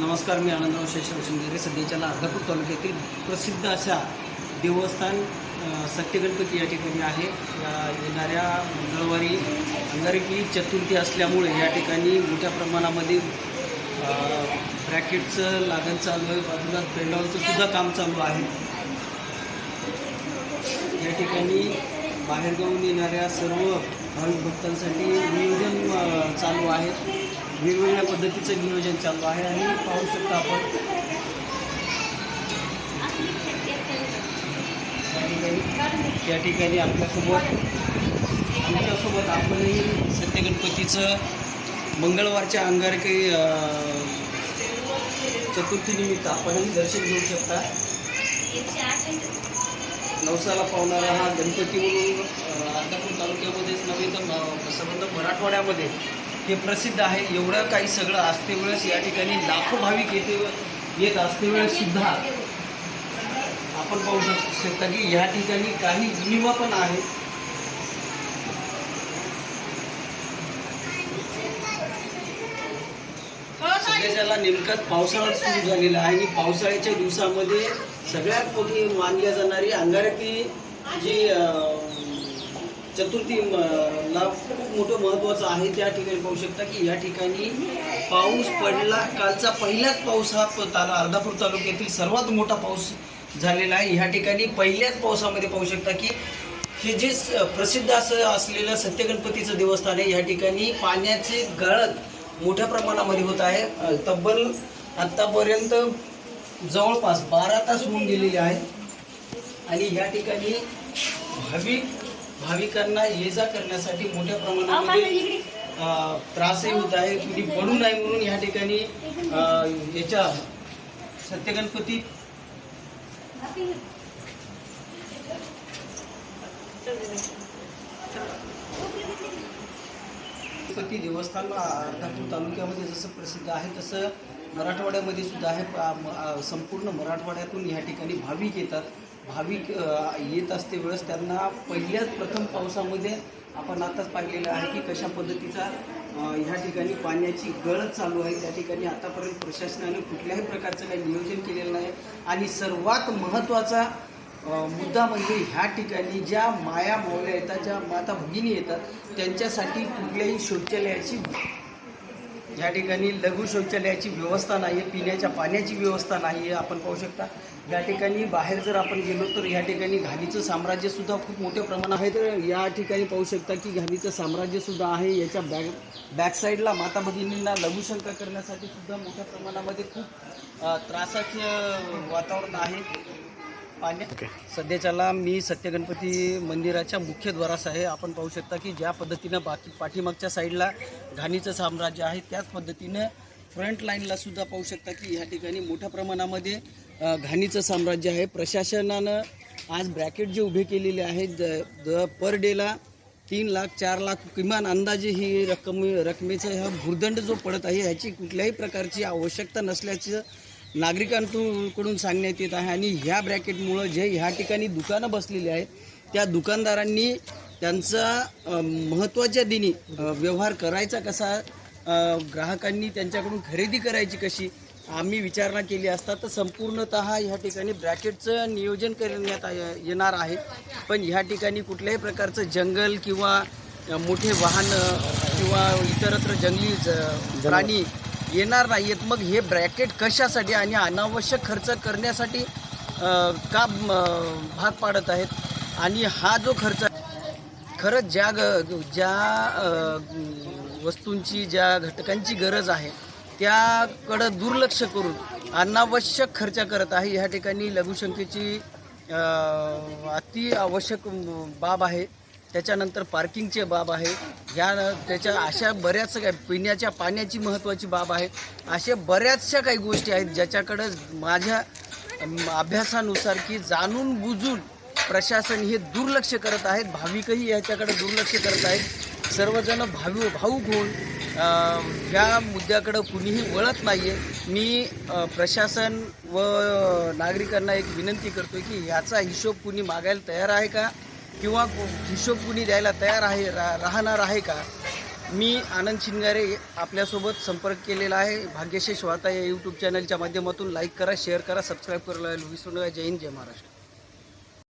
नमस्कार मी आनंदराव शेषराव शिंदे सध्याच्याला अर्धापूर तालुक्यातील प्रसिद्ध अशा देवस्थान सत्यगणपती या ठिकाणी आहे. या येणाऱ्या मंगळवारी अंगारकी चतुर्थी असल्यामुळे या ठिकाणी मोठ्या प्रमाणामध्ये ब्रॅकेटचं लागण चालू आहे. बाजूला पेंडॉलचं सुद्धा काम चालू आहे. या ठिकाणी बाहेरगावून येणाऱ्या सर्व भाविक भक्तांसाठी नियोजन चालू आहे. वेगवेगळ्या पद्धतीचं नियोजन चालू आहे आणि पाहू शकता आपण. त्या ठिकाणी या ठिकाणी आपल्यासोबत आमच्यासोबत आपणही सत्यगणपतीचं मंगळवारच्या अंगारकी चतुर्थीनिमित्त आपणही दर्शन घेऊ शकता. नवसाला पावणारा हा गणपती म्हणून अर्धापूर तालुक्यामध्येच नव्हे तर म- संबंध मराठवाड्यामध्ये हे प्रसिद्ध आहे. एवढं काही सगळं असते वेळेस या ठिकाणी लाखो भाविक येते येत असते वेळेस सुद्धा आपण पाहू शकता की या ठिकाणी काही उणिवा पण आहे सध्याच्याला नेमकाच पावसाळा सुरू झालेला आहे आणि पावसाळ्याच्या दिवसामध्ये सगळ्यात मोठी मानल्या जाणारी अंगारकी जी चतुर्थी म, ला खूप मोठं महत्त्वाचं आहे त्या ठिकाणी पाहू शकता की या ठिकाणी पाऊस पडला. कालचा पहिलाच पाऊस हा ताला अर्धापूर तालुक्यातील सर्वात मोठा पाऊस झालेला आहे. ह्या ठिकाणी पहिल्याच पावसामध्ये पाहू शकता की हे जे स- प्रसिद्ध असं असलेलं सत्यगणपतीचं देवस्थान आहे या ठिकाणी पाण्याचे गळत मोठ्या प्रमाणामध्ये होत आहे. तब्बल आत्तापर्यंत जवळपास बारा तास होऊन गेलेले आहेत. आणि या ठिकाणी भाविक भाविकांना ये जा करण्यासाठी मोठ्या प्रमाणामध्ये त्रासही होत आहे. कुणी पडू नये म्हणून या ठिकाणी याच्या सत्यगणपती गणपती देवस्थान अर्धापूर तालुक्यामध्ये जसं प्रसिद्ध आहे तसं मराठवाड्यामध्ये सुद्धा आहे. संपूर्ण मराठवाड्यातून या ठिकाणी भाविक येतात. भाविक येत असते वेळेस त्यांना पहिल्याच प्रथम पावसामध्ये आपण आताच पाहिलेलं आहे की कशा पद्धतीचा ह्या ठिकाणी पाण्याची गळत चालू आहे. त्या ठिकाणी आतापर्यंत प्रशासनाने कुठल्याही प्रकारचं काही नियोजन केलेलं नाही. आणि सर्वात महत्त्वाचा मुद्दा म्हणजे ह्या ठिकाणी ज्या माया मावल्या येतात ज्या माता भगिनी येतात त्यांच्यासाठी कुठल्याही शौचालयाची या ठिकाणी लघु शौचालयाची व्यवस्था नाही आहे पिण्याच्या पाण्याची व्यवस्था नाही आहे आपण पाहू शकता. या ठिकाणी बाहेर जर आपण गेलो तर या ठिकाणी घाणीचं साम्राज्यसुद्धा खूप मोठ्या प्रमाणात आहे. तर या ठिकाणी पाहू शकता की घाणीचं साम्राज्यसुद्धा आहे. याच्या बॅक बॅक साईडला माता भगिनींना लघुशंका करण्यासाठी सुद्धा मोठ्या प्रमाणामध्ये खूप त्रासाचं वातावरण आहे. पाण्या सध्याच्याला मी सत्यगणपती मंदिराच्या मुख्यद्वारास आहे. आपण पाहू शकता की ज्या पद्धतीनं बाकी पाठीमागच्या साईडला घाणीचं साम्राज्य आहे त्याच पद्धतीनं फ्रंट लाईनला सुद्धा पाहू शकता की ह्या ठिकाणी मोठ्या प्रमाणामध्ये घाणीचं साम्राज्य आहे. प्रशासनानं आज ब्रॅकेट जे उभे केलेले आहेत द द पर डेला तीन लाख चार लाख किमान अंदाजे ही रक्कम रकमेचा हा भूर्दंड जो पडत आहे ह्याची कुठल्याही प्रकारची आवश्यकता नसल्याचं नागरिकांकडून सांगण्यात येत आहे. आणि ह्या ब्रॅकेटमुळं जे ह्या ठिकाणी दुकानं बसलेली आहेत त्या दुकानदारांनी त्यांचा महत्त्वाच्या दिनी व्यवहार करायचा कसा ग्राहकांनी त्यांच्याकडून खरेदी करायची कशी आम्ही विचारणा केली असता तर संपूर्णत ह्या ठिकाणी ब्रॅकेटचं नियोजन करण्यात येणार आहे. पण ह्या ठिकाणी कुठल्याही प्रकारचं जंगल किंवा मोठे वाहन किंवा इतरत्र जंगली ज- प्राणी येणार नाहीत मग हे ब्रॅकेट कशासाठी आणि अनावश्यक खर्च करण्यासाठी का भाग पाडत आहेत? आणि हा जो खर्च खरंच ज्या ग ज्या वस्तूंची ज्या घटकांची गरज आहे त्याकडं दुर्लक्ष करून अनावश्यक खर्च करत आहे. ह्या ठिकाणी लघुशंकेची अति आवश्यक बाब आहे. त्याच्यानंतर पार्किंगचे बाब आहे. ह्या त्याच्या अशा बऱ्याच काय पिण्याच्या पाण्याची महत्त्वाची बाब आहे. अशा बऱ्याचशा काही गोष्टी आहेत ज्याच्याकडं माझ्या अभ्यासानुसार की जाणून बुजून प्रशासन हे दुर्लक्ष करत आहेत. भाविकही याच्याकडे दुर्लक्ष करत आहेत. सर्वजण भावी भाऊक होऊन ह्या मुद्द्याकडं कुणीही वळत नाही आहे मी प्रशासन व नागरिकांना एक विनंती करतो की ह्याचा हिशोब कुणी मागायला तयार आहे का? किंवा हिशोब कुणी द्यायला तयार आहे रा राहणार आहे का? मी आनंद शिंगारे आपल्यासोबत संपर्क केलेला आहे. भाग्यशेष वार्ता या यूट्यूब चॅनलच्या माध्यमातून लाईक करा शेअर करा सबस्क्राईब करायला विसरू नका जय हिंद जय महाराष्ट्र.